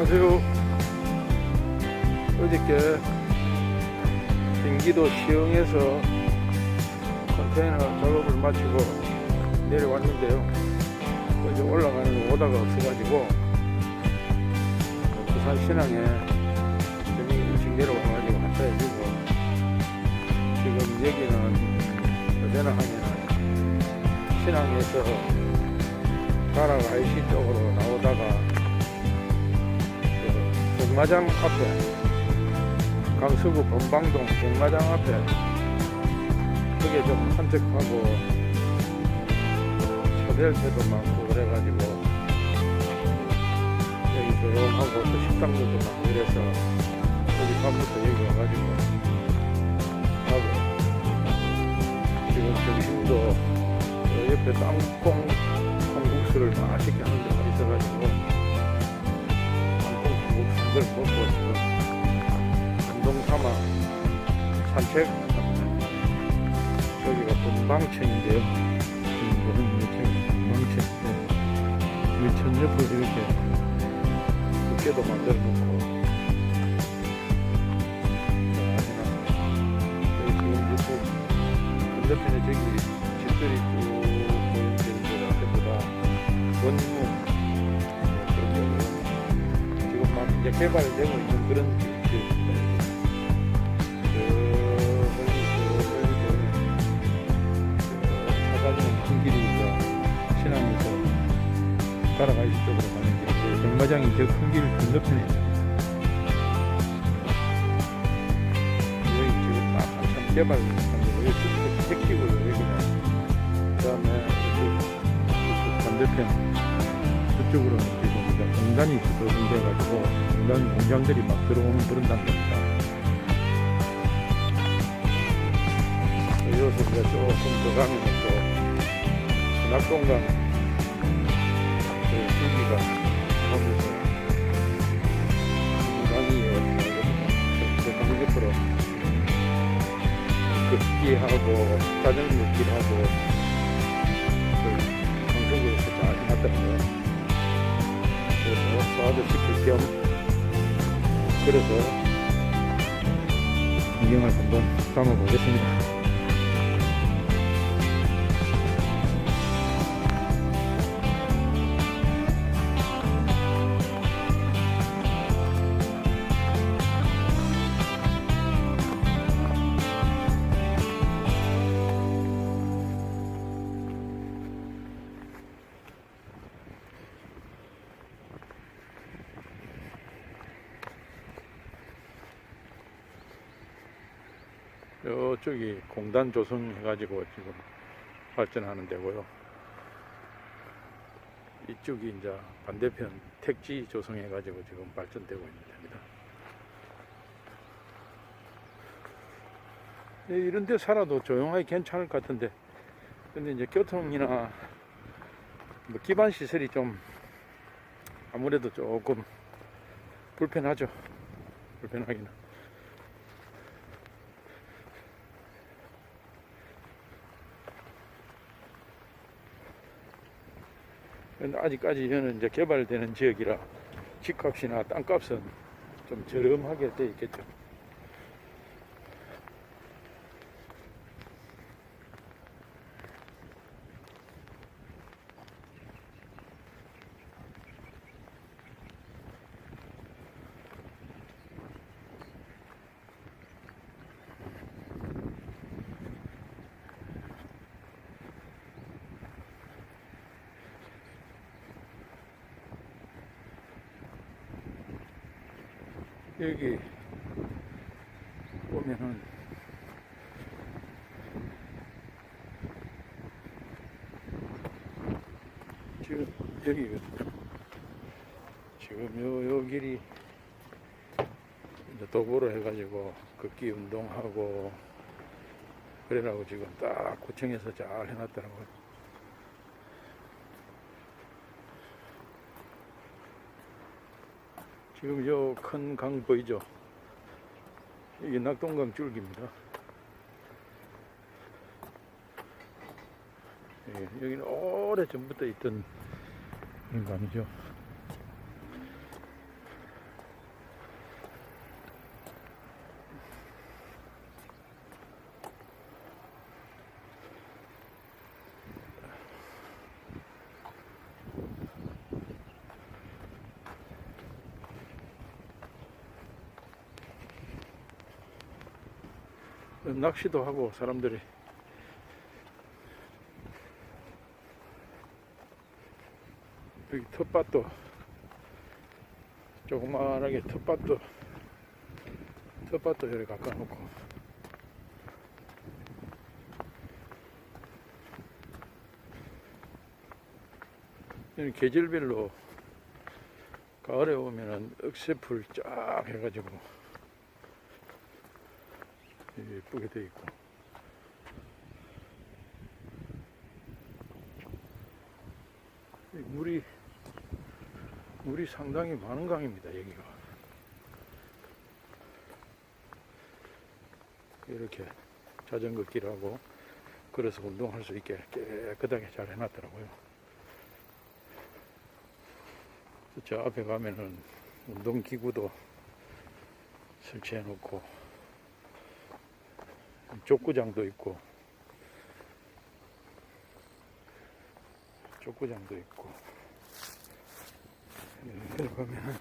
안녕하세요. 어저께 경기도 시흥에서 컨테이너 작업을 마치고 내려왔는데요. 어제 올라가는 오다가 없어가지고 부산 신항에 저녁 일찍 내려와가지고 한차 해주고 지금 여기는 어제나 하면 신항에서 가락 IC 쪽으로 나오 그 경마장 앞에 강서구 범방동 경마장 앞에 그게 좀 산책하고 때도 많고 그래가지고 여기 조용하고 또 식당도 좀 많고 이래서 어디 밤부터 여기 와가지고 하고 지금 점심도 저 옆에 땅콩 콩국수를 맛있게 하는 데가 있어가지고 한걸 먹고 지금 운동 삼아 산책. 여기가 분방천인데요. 지금 보는 물천, 분방천. 물천 옆으로 이렇게 두께도 만들어 놓고. 개발되고 있는 그런 지- 지역입니다. 저 멀리 저 멀리 보이는 저 사다리는 큰 길이 이제 신항에서 가라가시 쪽으로 가는 길. 그 백마장이 저 큰 길 건너편에. 여기 지금 막 한참 개발하고 여기 쭉 택지고요 여기는 그 다음에 이쪽 이쪽 반대편 그쪽으로 이제 공단이 조성돼가지고 공단 공장들이 막 들어오는 그런 단계입니다. 이어서 이제 조금 더 가면 또 낙동강 그 줄기가 보면서 공단이 그 강옆으로 급기하고 자전거 길하고 그 강서구에서 잘 해놨더라고요. 소화도 시킬 겸 그래서 구경을 한번 담아보겠습니다. 이쪽이 공단 조성해가지고 지금 발전하는 데고요. 이쪽이 이제 반대편 택지 조성해가지고 지금 발전되고 있는 데입니다. 예, 이런 데 살아도 조용하게 괜찮을 것 같은데, 근데 이제 교통이나 뭐 기반 시설이 좀 아무래도 조금 불편하죠. 불편하기는. 아직까지 저는 이제 개발되는 지역이라 집값이나 땅값은 좀 저렴하게 돼 있겠죠. 여기 보면은 지금 여기 지금 요, 요 길이 이제 도보로 해가지고 걷기 운동하고 그래라고 지금 딱 구청에서 잘 해놨더라고요. 지금 요 큰 강 보이죠? 이게 낙동강 줄기입니다. 예, 여기는 오래 전부터 있던 강이죠. 낚시도 하고 사람들이. 여기 텃밭도 조그만하게 텃밭도 텃밭도 여기 갖다 놓고. 여기 계절별로 가을에 오면은 억새풀 쫙 해가지고 예쁘게 돼 있고. 이 물이 물이 상당히 많은 강입니다 여기가. 이렇게 자전거 길하고 걸어서 운동할 수 있게 깨끗하게 잘 해놨더라고요. 저 앞에 가면은 운동기구도 설치해 놓고 족구장도 있고 족구장도 있고. 여기 가면은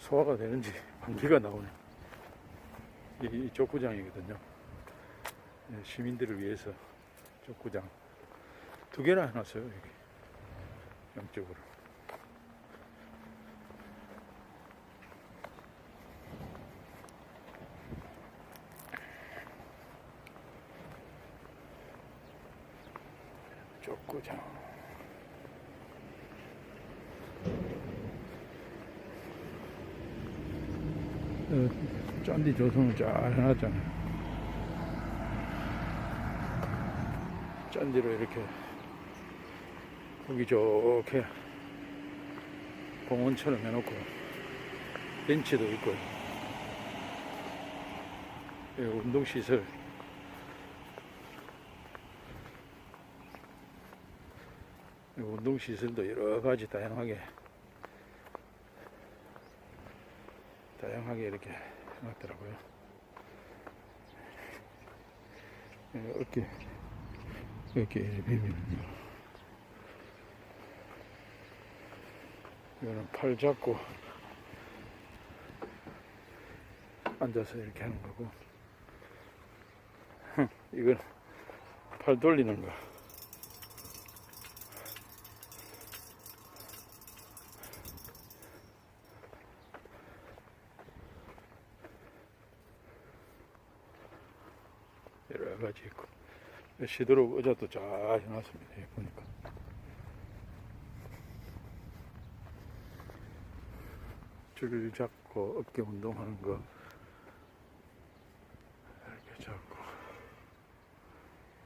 소화가 되는지 방귀가 나오네. 이, 이 족구장이거든요. 예, 시민들을 위해서 족구장. 두 개나 해놨어요 여기. 양쪽으로 족구장 어, 짠디 조성을 잘 해놨잖아요. 짠디로 이렇게 보기 좋게 공원처럼 해놓고 벤치도 있고 예, 운동시설 운동시설도 여러 가지 다양하게 다양하게 이렇게 해놨더라고요 예, 어깨 이렇게 비비면요. 이거는 팔 잡고 앉아서 이렇게 하는 거고, 이건 팔 돌리는 거. 여러 가지 있고. 시도록 의자도 잘 해놨습니다. 여기 보니까. 줄 잡고 어깨 운동하는 거 이렇게 잡고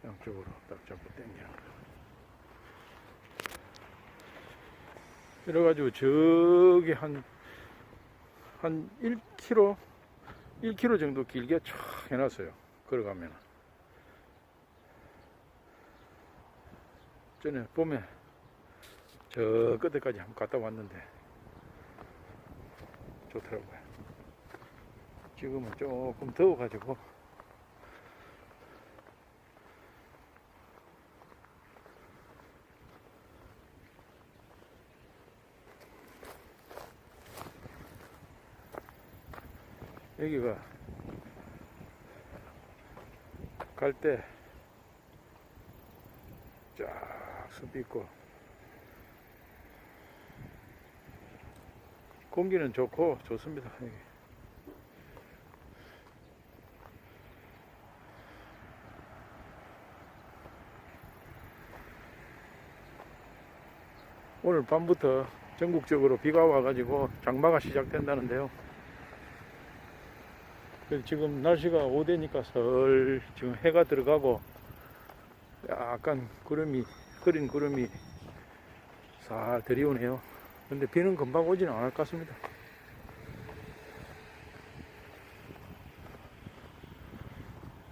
양쪽으로 딱 잡고 당기는 거. 이래가지고 저기 한, 한 1km, 1km 정도 길게 쫙 해놨어요. 걸어가면. 전에 봄에 저 끝에까지 한번 갔다 왔는데 좋더라고요. 지금은 조금 더워가지고 여기가 갈때 쫙 숲이 있고 공기는 좋고 좋습니다. 여기. 오늘 밤부터 전국적으로 비가 와가지고 장마가 시작된다는데요. 지금 날씨가 5대니까 설 지금 해가 들어가고 약간 구름이 흐린 구름이 살 들이오네요. 근데 비는 금방 오지는 않을 것 같습니다.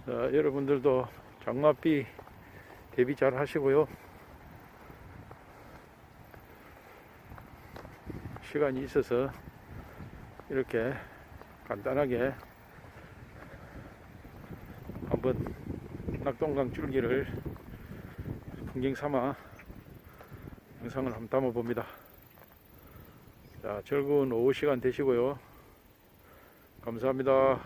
자, 여러분들도 장마비 대비 잘 하시고요. 시간이 있어서 이렇게 간단하게 한번 낙동강 줄기를 풍경 삼아 영상을 한번 담아 봅니다. 자, 즐거운 오후 시간 되시고요. 감사합니다.